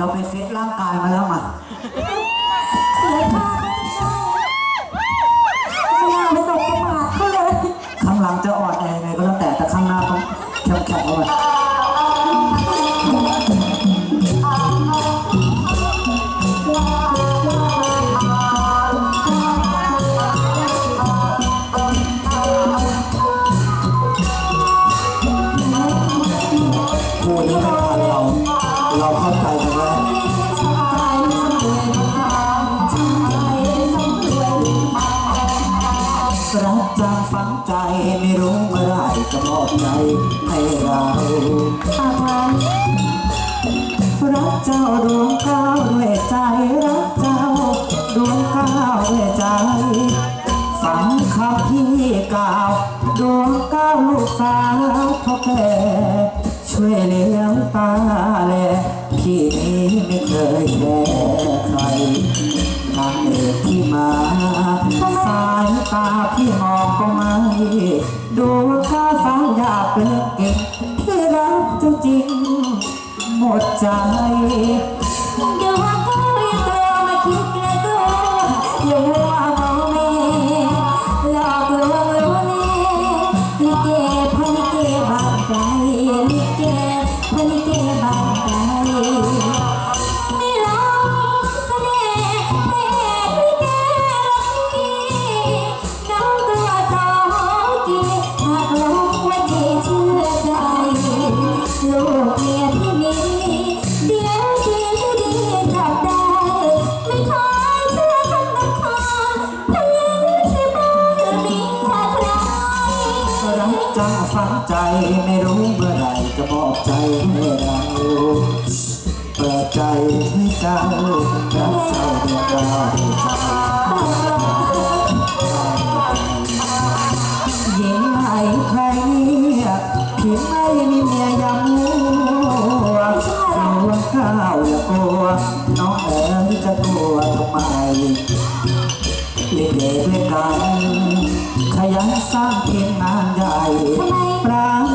เราไปเซตร่างกายมาแล้วมา รักจางฝังใจไม่รู้เมื่อไรจะมอบใจให้เรารักเจ้าดวงก้าวด้วยใจรักเจ้าดวงก้าวด้วยใจฝังคำที่กล่าวดวงก้าวลูกสาวพ่อแก่ช่วยเลี้ยงตา มาสายตาพี่มองก็ไม่ดูข้าฟ้าอยากเป็นเก่งที่รักจริงหมดใจ จังฝังใจไม่รู้เมื่อไรจะบอกใจให้เรเปิดใจให้เจ้ารักเจ้าเดียวดายหญิงไหนใครเนี่ยที่ไม่มีเมียอยังมัวกลัวข้าวอย่ากลัวน้องเอ๋ยจะกลัวทำไมเล่นเด็กด้วยกัน ขยันสร้างทีมงานใหญ่ปราณีรัก